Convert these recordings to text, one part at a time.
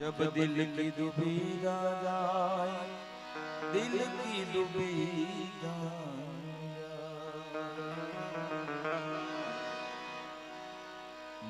जब दिल की डूबी जाए, दिल की डूबी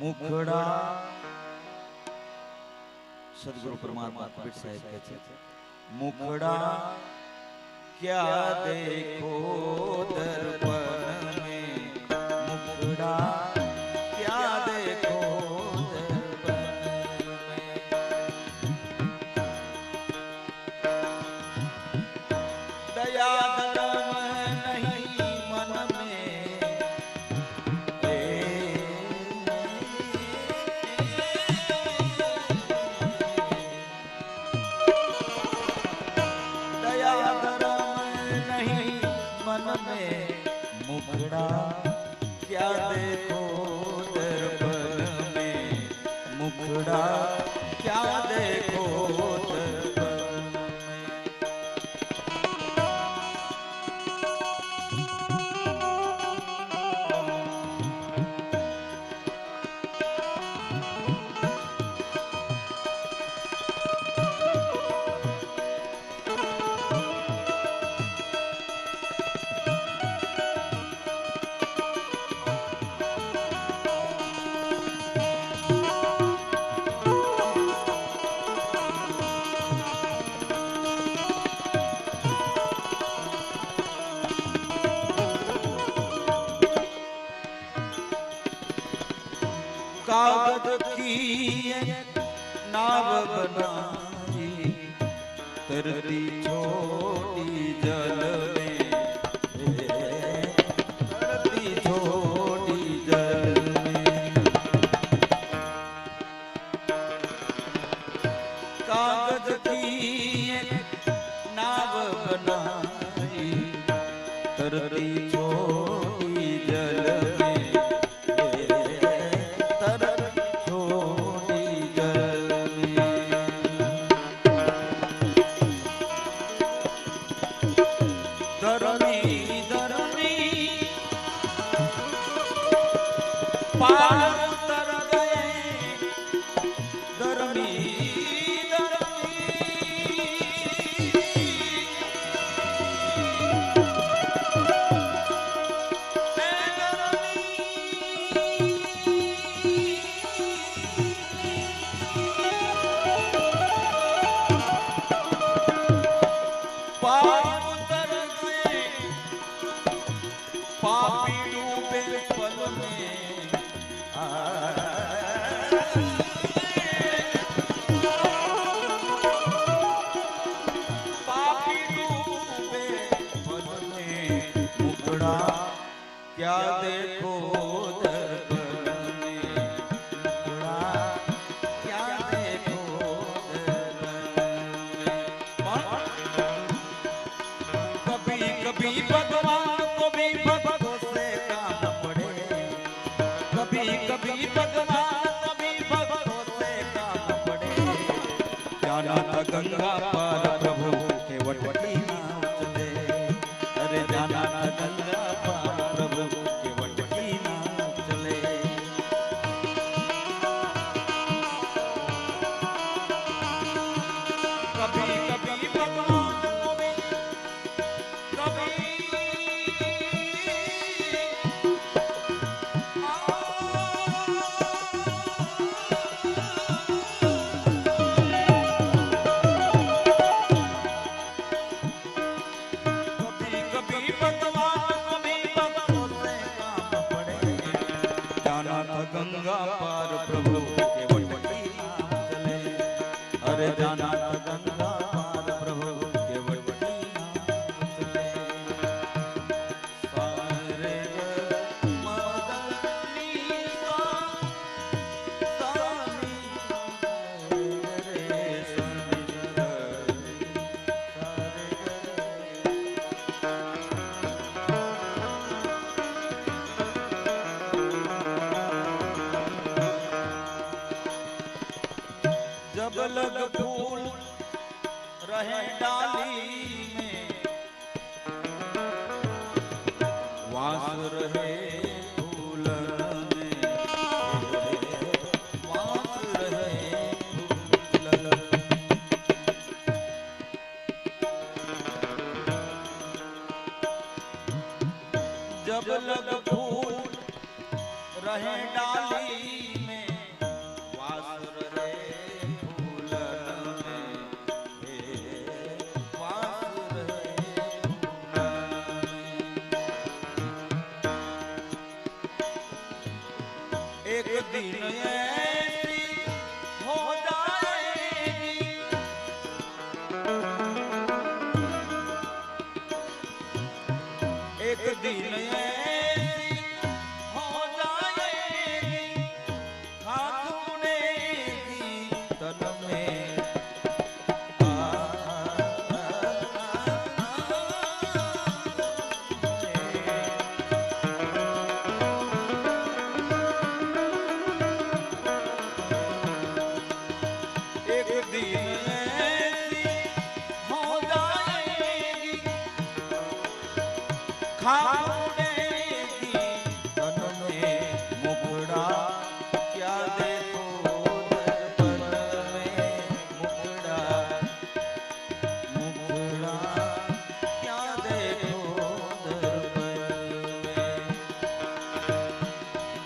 મુખડા સદગુરુ પરમાત્મા કબીર સાહેબ કહે છે મુખડા ક્યાં દેખો મુખડા ક્યાં દેખો દર્પણ મેં? મુખડા ધરતી છોડી જલવે ડૂબે પલને પાપી ડૂબે પલને ઉકડા ક્યાં દેખો કભી કભી ગંગા પાર પ્રભુ કેવટ અરે જાના ગંગા लग फूल रहे डाली में। वास रहे फूल जब लग फूल रहे डाली એક દિન એ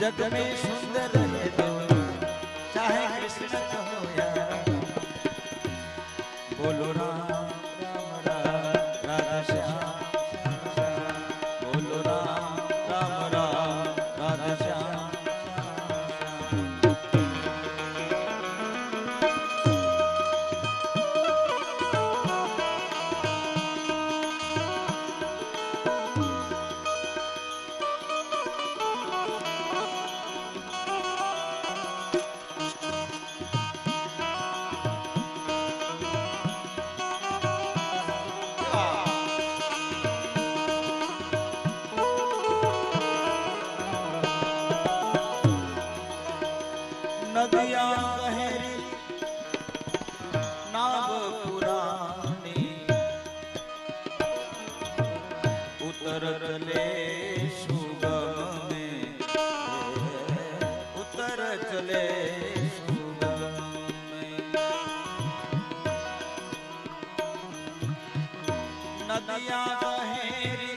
जग में सुंदर है चाहे कृष्ण कहो या। बोलो राम। है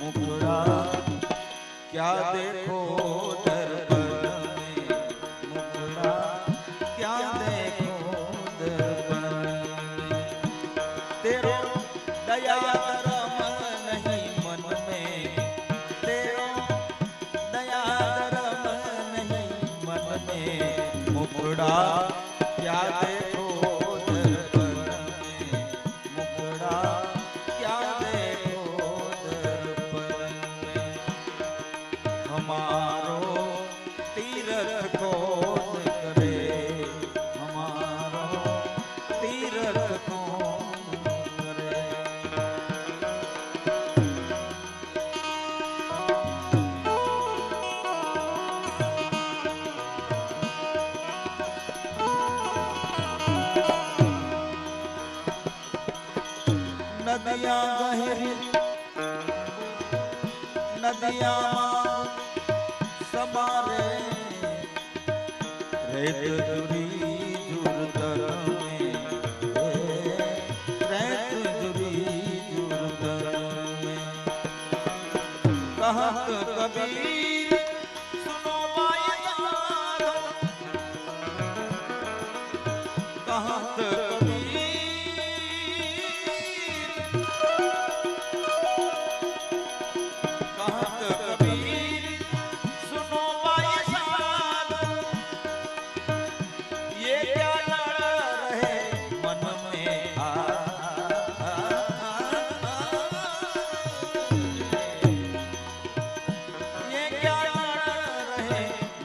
मुकुड़ा क्या देखो तेरो दया धर्म नहीं मन में दया धर्म नहीं मन में मुकुड़ा क्या देखो नदिया गहरी नदिया समारे रेत जुड़ी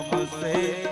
हमसे